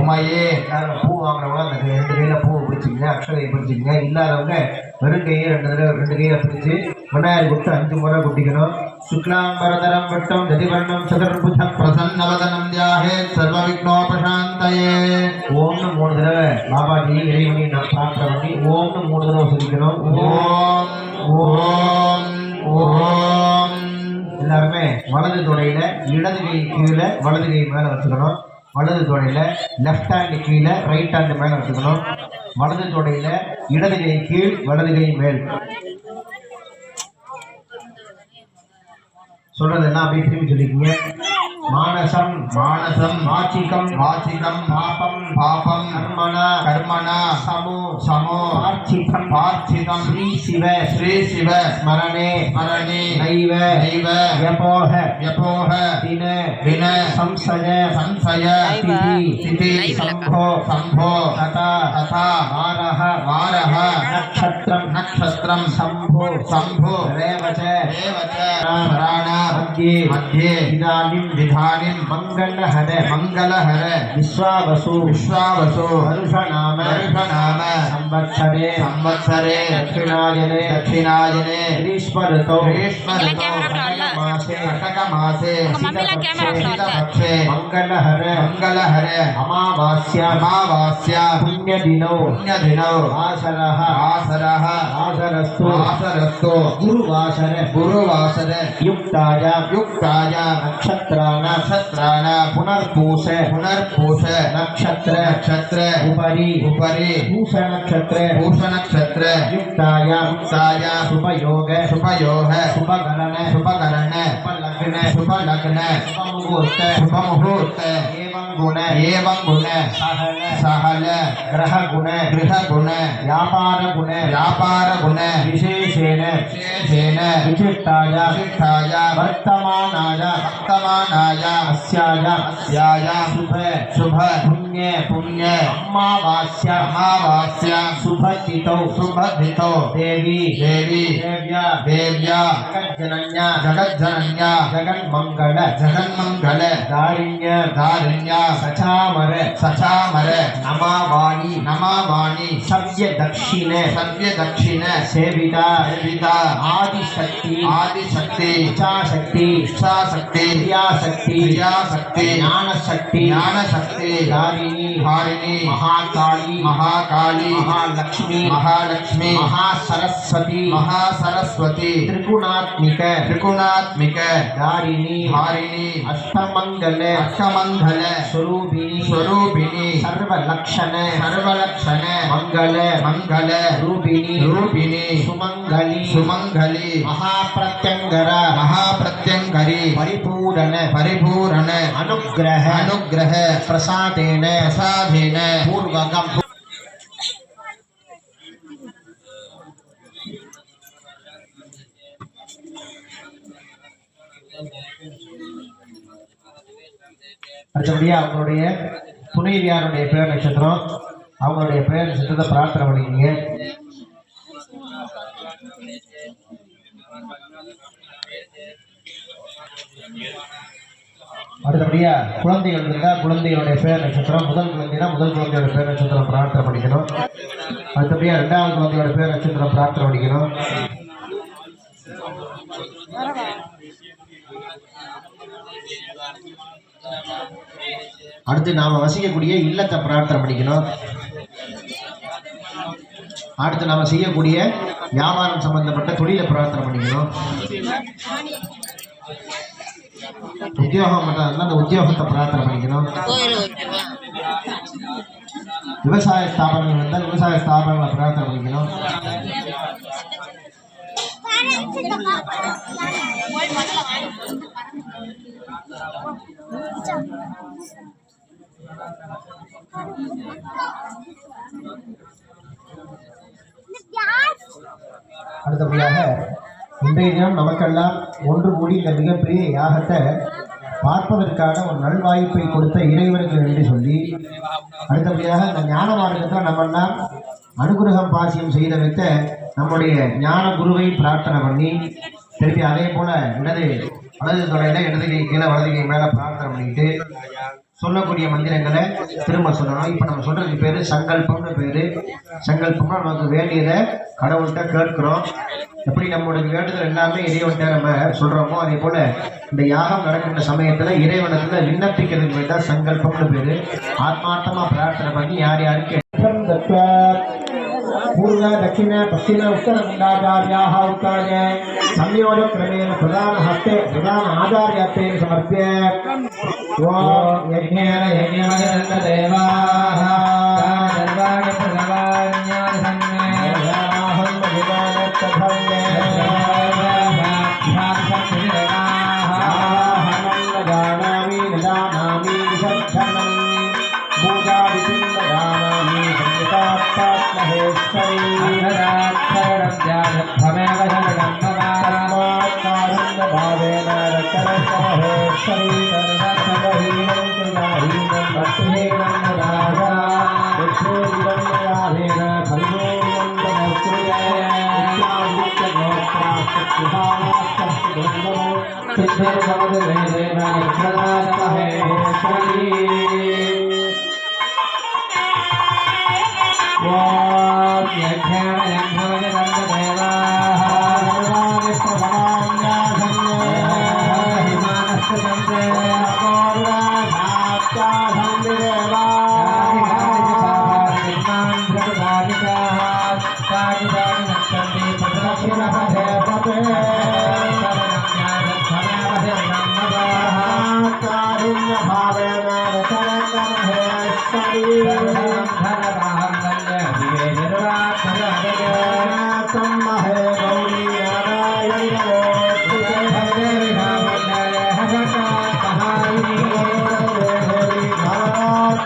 உமையே பூ வாங்குறவங்க அந்த ரெண்டு கையில பூ பிடிச்சிங்க அக்ஷதையை பிடிச்சிங்க இல்லாதவங்க வெறும் கையை ரெண்டு தடவை ரெண்டு கையில பிடிச்சு விநாயகர் கொடுத்து அஞ்சு முறை குட்டிக்கணும். சுக்லாம்பரதரம் வட்டம் ததிவர்ணம் சதுர்புஜம் பிரசன்னவதனம் தியாகே சர்வ விக்னோபசாந்தயே ஓம்னு மூணு தடவை பாபாஜி இறைவனை நான் பிரார்த்தனை பண்ணி ஓம்னு மூணு தடவை சொல்லிக்கணும். ஓம் ஓம் ஓம். எல்லாருமே வலது துணையில இடது கை கீழே வலது கை மேல வச்சுக்கணும். வலது தொடையில லெஃப்ட் ஹேண்டு கீழே ரைட் ஹேண்டு மேல வச்சுக்கணும். வலது தொடையில இடது கை கீழ் வலது கை மேல். சொல்றது என்ன அப்படியே திரும்பி சொல்லிக்கீங்க. மானசம் மானசம் வாச்சிகம் வாச்சிகம் பாபம் பாபம் கர்மணா கர்மணா சமோ சமோ பார்ச்சிகம் பார்ச்சிதம் ஸ்ரீ சிவ ஸ்ரீ சிவ ஸ்மரணே ஸ்மரணி நைவ தெய்வ யபோக யபோக தின வின சம்சய சம்சய திதி திதி சம்போ சம்போ ததா ததா வாரஹ வாரஹ நக்ஷத்ரம் நக்ஷத்ரம் சம்போ சம்போ ரேவச்ச தேவச்ச பிராண மத்தியே மத்தியே ధారి మంగళ హర మంగళ హర విశ్వావసు. విశ్వావసు. హరుషనామ హరుషనామ సంవత్సరే. సంవత్సరే. దక్షిణాయనే. దక్షిణాయనే. గ్రీష్మరుతో. గ్రీష్మరుతో. మాసే కటక మాసే పక్షే మంగళ హర మంగళ హర అమావాస్య. అమావాస్య. పుణ్యదినౌ. పుణ్యదినౌ. ఆసర. ఆసర. ఆసరస్తు. ఆసరస్తు. గురువాసర. గురువాసర. యుక్తాయ. యుక్తాయ. నక్షత్రాయ. नक्षत्राण पुनर्पूष पुनर्पूष नक्षत्र नक्षत्र उपरी उपरी पूष नक्षत्र पूष नक्षत्र युक्ताय युक्ताय सुपयोग सुपयोग सुपगरण सुपगरण उपलग्न सुपलग्न सुपमुहूर्त सुपमुहूर्त एवं गुण मुहूर्त गुण सहल ग्रह गुण गृह गुण व्यापार गुण व्यापार गुण विशेषेण विशेषेण विशिष्टाय वर्तमान वर्तमान अस्याय अस्याय शुभे, शुभ, पुण्ये पुण्ये। अमावास्य अमावास्य शुभचितौ शुभधितौ देवी देवी, देव्या देव्या। जगज्जनन्या जगज्जनन्या। जगन्मङ्गल जगन्मङ्गल। दारिण्य, दारिण्या। सचामर सचामर। नमावाणी नमावाणी सव्य दक्षिणे सव्य दक्षिणे सेविता सेविता। आदिशक्ति आदिशक्ति। इच्छाशक्ति इच्छाशक्ति। क्रियाशक्ति। शक्ति क्रिया शक्ति ज्ञान शक्ति ज्ञान शक्ति धारिणी हारिणी महाकाली महाकाली महालक्ष्मी महालक्ष्मी महासरस्वती महासरस्वती त्रिकुणात्मिक त्रिकुणात्मिक धारिणी हारिणी अष्टमंगल अष्टमंगल स्वरूपिणी स्वरूपिणी सर्वलक्षण सर्वलक्षण मंगल मंगल रूपिणी रूपिणी सुमंगली सुमंगली महाप्रत्यंगरा महाप्र கரி பரிபூரண பரிபூரண அனுகிரக அனுகிரக பிரசாதேன பிரசாதேன. பூர்வகம். அடுத்தபடியா அவங்களுடைய புனைவியாருடைய பேர் நட்சத்திரம். அவங்களுடைய பேர் நட்சத்திரத்தை பிரார்த்தனை பண்ணிக்கிங்க. அடுத்தபடியா குழந்தைகள் இருந்தா குழந்தைகளுடைய பேர் நட்சத்திரம் முதல் குழந்தைனா முதல் குழந்தையோட பேர் நட்சத்திரம் பிரார்த்தனை படிக்கணும் அடுத்தபடியா ரெண்டாவது குழந்தையோட பேர் நட்சத்திரம் பிரார்த்தனை படிக்கணும் அடுத்து நாம வசிக்கக்கூடிய இல்லத்தை பிரார்த்தனை பண்ணிக்கணும். அடுத்து நாம செய்யக்கூடிய வியாபாரம் சம்பந்தப்பட்ட தொழிலை பிரார்த்தனை பண்ணிக்கணும். உத்தியோகம் மட்டும் அந்த உத்தியோகத்தை பிரார்த்தனை பண்ணிக்கணும். விவசாய ஸ்தாபனங்கள் இருந்தால் விவசாய ஸ்தாபனங்களை பிரார்த்தனை பண்ணிக்கணும். அடுத்தபடியாக இன்றைய தினம் நமக்கெல்லாம் ஒன்று கூடி இந்த மிகப்பெரிய யாகத்தை பார்ப்பதற்கான ஒரு நல்வாய்ப்பை கொடுத்த இறைவனுக்கு நன்றி சொல்லி அடுத்தபடியாக இந்த ஞான மார்க்கத்தில் நம்மெல்லாம் அனுகிரகம் பாசியம் செய்த வைத்த நம்முடைய ஞான குருவை பிரார்த்தனை பண்ணி திருப்பி அதே போல இடது வலது தொடையில இடது கை கீழே வலது கை மேல பிரார்த்தனை பண்ணிட்டு சொல்லக்கூடிய மந்திரங்களை திரும்ப சொல்லணும். இப்போ நம்ம சொல்றதுக்கு பேர் சங்கல்பம்னு பேர். சங்கல்பம்னா நமக்கு வேண்டியதை கடவுள்கிட்ட கேட்கிறோம். எப்படி நம்மளுடைய வேண்டுதல் எல்லாமே இறைவன்கிட்ட நம்ம சொல்கிறோமோ அதே போல் இந்த யாகம் நடக்கின்ற சமயத்தில் இறைவனத்தில் விண்ணப்பிக்கிறதுக்கு பேர் தான் சங்கல்பம்னு பேர். ஆத்மார்த்தமாக பிரார்த்தனை பண்ணி யார் யாருக்கு पूर्व दक्षिण पश्चिम उत्तर मुण्डाचार्याः उत्तराय संयोजक्रमेण प्रधान हस्ते प्रधान आचार्यत्वेन समर्प्य ॐ यज्ञेन यज्ञमयन्तदेवाः सर्वाणि प्रणवान्यासन्नेहाहं Wow, yeah, yeah, yeah, yeah. Thank you.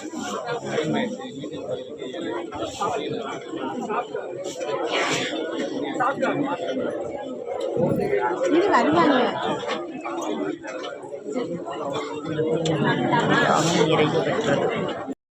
வளர்த்தீங்க. இங்க காலையில